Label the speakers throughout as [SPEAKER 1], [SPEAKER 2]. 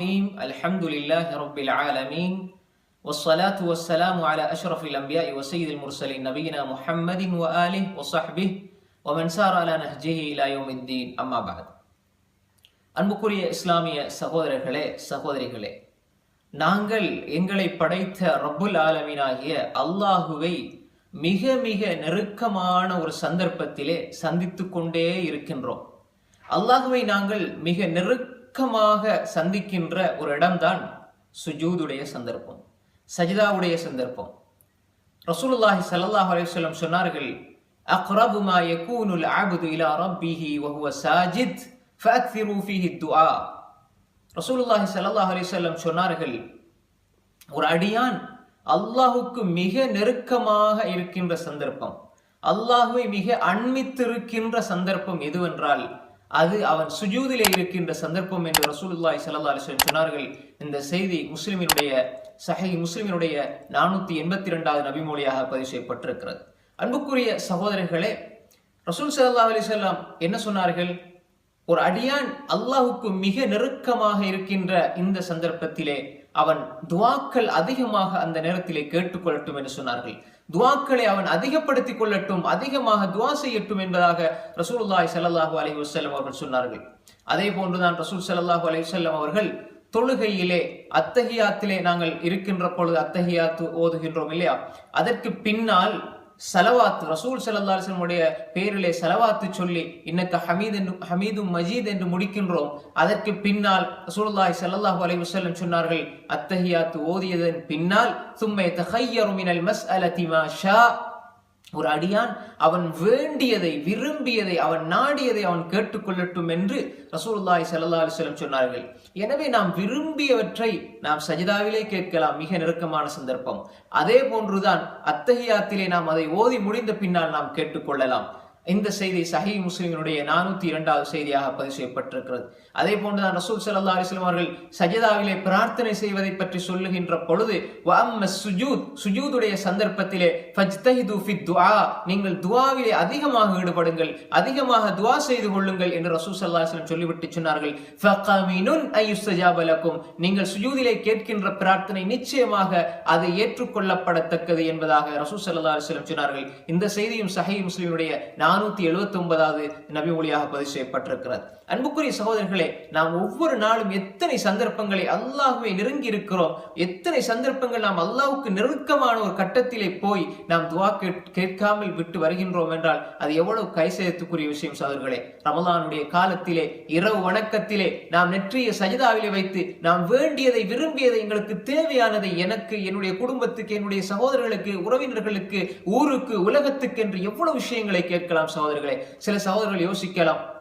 [SPEAKER 1] الرحيم الحمد لله رب العالمين والصلاة والسلام على أشرف الأنبياء وسيد المرسلين نبينا محمد وآله وصحبه ومن سار على نهجه إلى يوم الدين أما بعد அன்புக்குரிய இஸ்லாமிய சகோதரர்களே சகோதரிகளே நாங்கள் எங்களை படைத்த ரப்புல் ஆலமீனாகிய அல்லாஹுவை மிக மிக நெருக்கமான ஒரு சந்தர்ப்பத்திலே சந்தித்துக் கொண்டே இருக்கின்றோம் அல்லாஹுவை நாங்கள் மிக நெருக்கமாக சந்திக்கின்ற ஒரு இடம்தான் சுஜூதுடைய சந்தர்ப்பம் சஜிதாவுடைய சந்தர்ப்பம். ரசூலுல்லாஹி சல்லாஹ் அலையம் சொன்னார்கள் அக்ரபு மா யகூனுல் ஆபுது இலா ரப்பிஹி வஹுவ சாஜித் ஃபஅக்திரு ஃபீஹி துஆ ரசூலுல்லாஹி சல்லாஹ் அலையம் சொன்னார்கள் ஒரு அடியான் அல்லாஹுக்கு மிக நெருக்கமாக இருக்கின்ற சந்தர்ப்பம் அல்லாஹுவை மிக அண்மித்திருக்கின்ற சந்தர்ப்பம் எதுவென்றால் அது அவன் சுஜூதிலே இருக்கின்ற சந்தர்ப்பம் என்று ரசூலுல்லாய் சல்லா அலைஹி சொன்னார்கள். இந்த செய்தி முஸ்லிமினுடைய சஹை முஸ்லிமினுடைய நானூத்தி எண்பத்தி ரெண்டாவது நபிமொழியாக பதிவு செய்யப்பட்டிருக்கிறது. அன்புக்குரிய சகோதரர்களே ரசூல் சல்லா அலிசல்லாம் என்ன சொன்னார்கள்? ஒரு அடியான் அல்லாஹுக்கு மிக நெருக்கமாக இருக்கின்ற இந்த சந்தர்ப்பத்திலே அவன் துவாக்கள் அதிகமாக அந்த நேரத்திலே கேட்டுக்கொள்ளட்டும் என்று சொன்னார்கள். துவாக்களை அவன் அதிகப்படுத்திக் கொள்ளட்டும் அதிகமாக துவா செய்யட்டும் என்பதாக ரசூலுல்லாஹி ஸல்லல்லாஹு அலி வசல்லம் அவர்கள் சொன்னார்கள். அதே போன்றுதான் ரசூல் ஸல்லல்லாஹு அலி வஸல்லம் அவர்கள் தொழுகையிலே அத்தகையாத்திலே நாங்கள் இருக்கின்ற பொழுது அத்தகையாத்து ஓதுகின்றோம் இல்லையா? அதற்கு பின்னால் செலவாத்து ரசூல் சல்லா அலிஸ்லமுடைய பேரிலே செலவாத்து சொல்லி இன்னக்கு ஹமீத் என்று ஹமீதும் மஜீத் என்று முடிக்கின்றோம். அதற்கு பின்னால் ரசூலுல்லாஹி ஸல்லல்லாஹு அலைஹி வசல்லம் சொன்னார்கள் அத்தஹியாத்து ஓதியதன் பின்னால் சும்மை தஹய்யரு மஸ் அலதிமா ஷா. ஒரு அடியான் அவன் வேண்டியதை விரும்பியதை அவன் நாடியதை அவன் கேட்டுக்கொள்ளட்டும் என்று ரசூல்லாய் ஸல்லல்லாஹு அலைஹி சொன்னார்கள். எனவே நாம் விரும்பியவற்றை நாம் சஜிதாவிலே கேட்கலாம். மிக நெருக்கமான சந்தர்ப்பம். அதே போன்றுதான் அத்தகையாத்திலே நாம் அதை ஓதி முடிந்த பின்னால் நாம் கேட்டுக்கொள்ளலாம். இந்த செய்தி சஹி முஸ்லிம்களுடைய நானூத்தி இரண்டாவது செய்தியாக பதிவு செய்யப்பட்டிருக்கிறது. அதே போன்றுதான் ரசூல் சல்லா அலிஸ்லாம் அவர்கள் சஜிதாவிலே பிரார்த்தனை செய்வதை பற்றி சொல்லுகின்ற பொழுது சுஜூத் சுஜூதுடைய சந்தர்ப்பத்திலே ஃபஜ்தஹிது ஃபித் துஆ நீங்கள் துவாவிலே அதிகமாக ஈடுபடுங்கள் அதிகமாக துவா செய்து கொள்ளுங்கள் என்று ரசூல் சல்லா அலிஸ்லாம் சொல்லிவிட்டு சொன்னார்கள். ஃபகமினுன் அயுஸ்தஜாப நீங்கள் சுஜூதிலே கேட்கின்ற பிரார்த்தனை நிச்சயமாக அது ஏற்றுக்கொள்ளப்படத்தக்கது என்பதாக ரசூல் சல்லா அலிஸ்லாம் சொன்னார்கள். இந்த செய்தியும் சஹி முஸ்லிமுடைய நானூத்தி எழுபத்தி ஒன்பதாவது நபி மொழியாக பதிவு செய்யப்பட்டிருக்கிறது. அன்புக்குரிய சகோதரர்களே நாம் ஒவ்வொரு நாளும் எத்தனை சந்தர்ப்பங்களை அல்லாஹுவை நெருங்கி இருக்கிறோம் எத்தனை சந்தர்ப்பங்கள் நாம் அல்லாவுக்கு நெருக்கமான ஒரு கட்டத்திலே போய் நாம் துவா கேட்காமல் விட்டு வருகின்றோம் என்றால் அது எவ்வளவு கைசேதத்துக்குரிய விஷயம் சகோதரர்களே. ரமலானுடைய காலத்திலே இரவு வணக்கத்திலே நாம் நெற்றிய சஜிதாவிலே வைத்து நாம் வேண்டியதை விரும்பியதை எங்களுக்கு தேவையானதை எனக்கு என்னுடைய குடும்பத்துக்கு என்னுடைய சகோதரர்களுக்கு உறவினர்களுக்கு ஊருக்கு உலகத்துக்கு என்று எவ்வளவு விஷயங்களை கேட்கலாம். சகோதரர்களே சில சகோதரர்கள் யோசிக்கலாம்.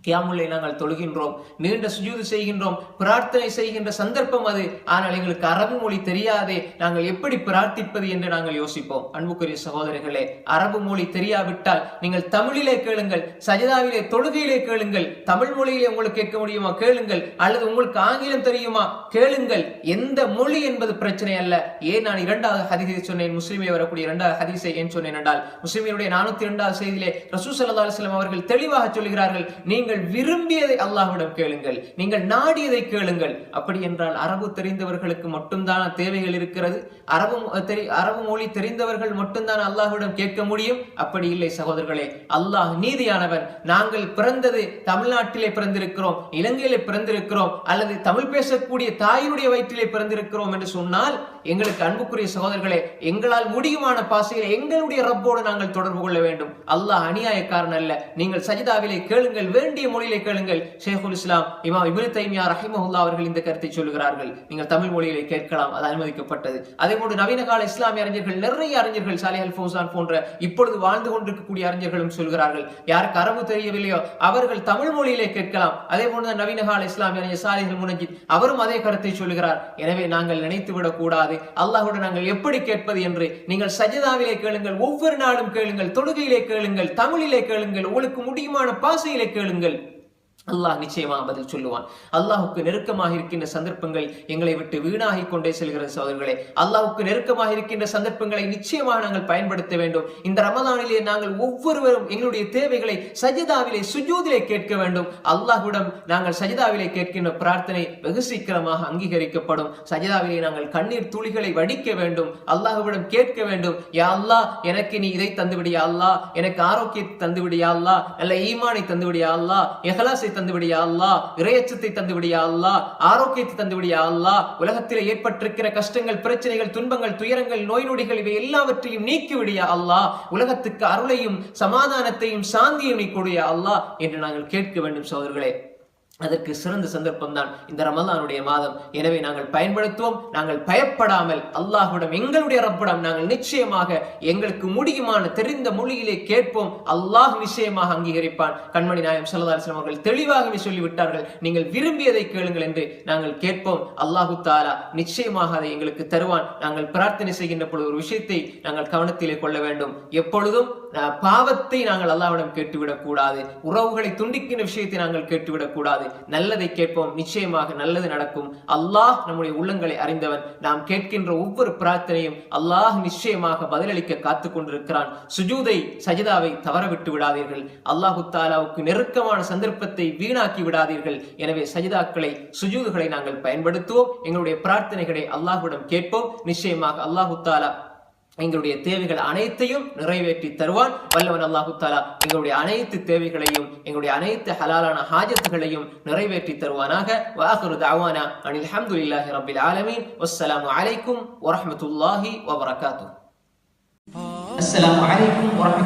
[SPEAKER 1] கியாமுல்லை நாங்கள் தொழுகின்றோம் நீண்ட சுஜூது செய்கின்றோம் பிரார்த்தனை செய்கின்ற சந்தர்ப்பம் அது. ஆனால் எங்களுக்கு அரபு மொழி தெரியாதே நாங்கள் எப்படி பிரார்த்திப்பது என்று நாங்கள் யோசிப்போம். அன்புக்குரிய சகோதரர்களே அரபு மொழி தெரியாவிட்டால் நீங்கள் தமிழிலே கேளுங்கள் சஜிதாவிலே தொழுகையிலே கேளுங்கள் தமிழ் மொழியிலே உங்களுக்கு கேட்க முடியுமா? கேளுங்கள். அல்லது உங்களுக்கு ஆங்கிலம் தெரியுமா? கேளுங்கள். எந்த மொழி என்பது பிரச்சனை அல்ல. ஏன் நான் இரண்டாவது ஹதிசை சொன்னேன்? முஸ்லிமில் வரக்கூடிய இரண்டாவது ஹதிசை ஏன் சொன்னேன் என்றால் முஸ்லிமினுடைய நானூத்தி இரண்டாவது செய்தியிலே ரசூ சல்லா அலுவலம் அவர்கள் தெளிவாக சொல்கிறார்கள் நீங்கள் நீங்கள் விரும்பியதை அல்லாஹ்விடம் கேளுங்கள். நீங்கள் நாடியதை கேளுங்கள். அப்படி என்றால் அரபு தெரிந்தவர்களுக்கு மட்டும்தான் தேவைகள் இருக்கிறது. அரபு தெரி அரபு மொழி தெரிந்தவர்கள் மட்டும்தான் அல்லாஹ்விடம் கேட்க முடியும். அப்படி இல்லை சகோதரர்களே அல்லாஹ் நீதியானவன். நாங்கள் பிறந்தது தமிழ்நாட்டிலே பிறந்திருக்கிறோம் இலங்கையிலே பிறந்திருக்கிறோம் அல்லது தமிழ் பேசக்கூடிய தாயினுடைய வயிற்றிலே பிறந்திருக்கிறோம் என்று சொன்னால் எங்களுக்கு அன்புக்குரிய சகோதரர்களே எங்களால் முடியுமான பாசையில் எங்களுடைய ரப்போடு நாங்கள் தொடர்பு கொள்ள வேண்டும். அல்லாஹ் அநியாயக்காரன் அல்ல. நீங்கள் சஜிதாவிலே கேளுங்கள் வேண்டும் வேண்டிய மொழியிலே கேளுங்கள். ஷேகுல் இஸ்லாம் இமாம் இபின் தைமியா ரஹிமஹுல்லா அவர்கள் இந்த கருத்தை சொல்கிறார்கள் நீங்கள் தமிழ் மொழியிலே கேட்கலாம் அது அனுமதிக்கப்பட்டது. அதே போன்று நவீன கால இஸ்லாமிய அறிஞர்கள் நிறைய அறிஞர்கள் சாலி அல் ஃபௌசான் போன்ற இப்பொழுது வாழ்ந்து கொண்டிருக்கக்கூடிய அறிஞர்களும் சொல்கிறார்கள். யாருக்கு அரபு தெரியவில்லையோ அவர்கள் தமிழ் மொழியிலே கேட்கலாம். அதே போன்று நவீன கால இஸ்லாமிய அறிஞர் சாலிஹல் முனஜித் அவரும் அதே கருத்தை சொல்கிறார். எனவே நாங்கள் நினைத்து விடக்கூடாது. கூடாது நாங்கள் எப்படி கேட்பது என்று நீங்கள் சஜிதாவிலே கேளுங்கள் ஒவ்வொரு நாளும் கேளுங்கள் தொழுகையிலே கேளுங்கள் தமிழிலே கேளுங்கள் உங்களுக்கு முடியுமான பாசையிலே கேளுங்கள். பாருங்கள் அல்லாஹ் நிச்சயமா பதில் சொல்லுவான். அல்லாஹுக்கு நெருக்கமாக இருக்கின்ற சந்தர்ப்பங்கள் எங்களை விட்டு வீணாகிக் கொண்டே செல்கிற சோதர்களே அல்லாஹுக்கு நெருக்கமாக இருக்கின்ற சந்தர்ப்பங்களை நிச்சயமாக நாங்கள் பயன்படுத்த வேண்டும். இந்த ரமதானிலே நாங்கள் ஒவ்வொருவரும் எங்களுடைய தேவைகளை சஜிதாவிலே சுஜூதிலே கேட்க வேண்டும். அல்லாஹ்விடம் நாங்கள் சஜிதாவிலே கேட்கின்ற பிரார்த்தனை வெகு சீக்கிரமாக அங்கீகரிக்கப்படும். சஜிதாவிலே நாங்கள் கண்ணீர் துளிகளை வடிக்க வேண்டும். அல்லாஹுவிடம் கேட்க வேண்டும். யா அல்லாஹ் எனக்கு நீ இதை தந்துவிடியா அல்லாஹ். எனக்கு ஆரோக்கியத்தை தந்துவிடியா அல்லா நல்ல ஈமானை தந்துவிடியா அல்லாஹ். தந்து தந்துவிடியா இறையச்சத்தை தந்துவிடியா அல்லாஹ். ஆரோக்கியத்தை தந்துவிடியா அல்லா உலகத்தில் ஏற்பட்டிருக்கிற கஷ்டங்கள் பிரச்சனைகள் துன்பங்கள் துயரங்கள் நோய் நொடிகள் இவை எல்லாவற்றையும் நீக்கிவிடியா அல்லா உலகத்துக்கு அருளையும் சமாதானத்தையும் சாந்தியும் நீ கொடியா அல்லா என்று நாங்கள் கேட்க வேண்டும் சோதர்களே அதற்கு சிறந்த சந்தர்ப்பம்தான் இந்த ரமலானுடைய மாதம். எனவே நாங்கள் பயன்படுத்துவோம் நாங்கள் பயப்படாமல் அல்லாஹுடம் எங்களுடைய ரப்பிடம் நாங்கள் நிச்சயமாக எங்களுக்கு முடியுமான தெரிந்த மொழியிலே கேட்போம். அல்லாஹ் நிச்சயமாக அங்கீகரிப்பான். கண்மணி நாயம் சல்லதாசன் அவர்கள் தெளிவாகவே சொல்லிவிட்டார்கள். நீங்கள் விரும்பியதை கேளுங்கள் என்று நாங்கள் கேட்போம். அல்லாஹு தாலா நிச்சயமாக அதை எங்களுக்கு தருவான். நாங்கள் பிரார்த்தனை செய்கின்ற பொழுது ஒரு விஷயத்தை நாங்கள் கவனத்திலே கொள்ள வேண்டும். எப்பொழுதும் பாவத்தை நாங்கள் அல்லாவிடம் கேட்டுவிடக் கூடாது உறவுகளை துண்டிக்கின்ற விஷயத்தை நாங்கள் கேட்டுவிடக் கூடாது நல்லதை கேட்போம். நிச்சயமாக நல்லது நடக்கும். அல்லாஹ் நம்முடைய உள்ளங்களை அறிந்தவன். நாம் கேட்கின்ற ஒவ்வொரு பிரார்த்தனையும் அல்லாஹ் நிச்சயமாக பதிலளிக்க காத்து கொண்டிருக்கிறான். சுஜூதை சஜிதாவை தவற விட்டு விடாதீர்கள். அல்லாஹு தாலாவுக்கு நெருக்கமான சந்தர்ப்பத்தை வீணாக்கி விடாதீர்கள். எனவே சஜிதாக்களை சுஜூதுகளை நாங்கள் பயன்படுத்துவோம். எங்களுடைய பிரார்த்தனைகளை அல்லாஹுடன் கேட்போம். நிச்சயமாக அல்லாஹு தாலா எங்களுடைய தேவைகள் அனைத்தையும் நிறைவேற்றி தருவான் வல்லவன் அல்லாஹு தாலா எங்களுடைய அனைத்து தேவைகளையும் எங்களுடைய அனைத்து ஹலாலான ஹாஜத்துகளையும் நிறைவேற்றி தருவானாக வாஹுரு தாவானா அனில் அல்ஹம்துலில்லாஹி ரப்பில் ஆலமீன் வஸ்ஸலாமு அலைக்கும் வரஹ்மத்துல்லாஹி வபரகாத்துஹு அஸ்ஸலாமு அலைக்கும் வரஹ்மத்து